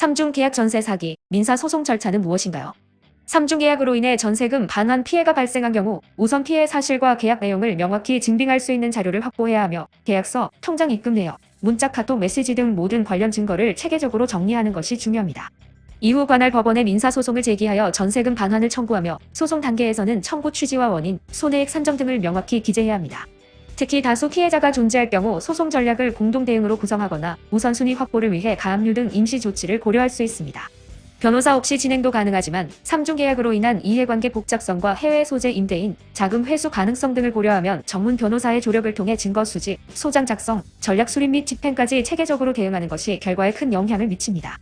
삼중 계약 전세 사기, 민사 소송 절차는 무엇인가요? 삼중 계약으로 인해 전세금 반환 피해가 발생한 경우 우선 피해 사실과 계약 내용을 명확히 증빙할 수 있는 자료를 확보해야 하며 계약서, 통장 입금 내역, 문자 카톡 메시지 등 모든 관련 증거를 체계적으로 정리하는 것이 중요합니다. 이후 관할 법원에 민사소송을 제기하여 전세금 반환을 청구하며 소송 단계에서는 청구 취지와 원인, 손해액 산정 등을 명확히 기재해야 합니다. 특히 다수 피해자가 존재할 경우 소송 전략을 공동 대응으로 구성하거나 우선순위 확보를 위해 가압류 등 임시 조치를 고려할 수 있습니다. 변호사 없이 진행도 가능하지만 삼중 계약으로 인한 이해관계 복잡성과 해외 소재 임대인, 자금 회수 가능성 등을 고려하면 전문 변호사의 조력을 통해 증거 수집, 소장 작성, 전략 수립 및 집행까지 체계적으로 대응하는 것이 결과에 큰 영향을 미칩니다.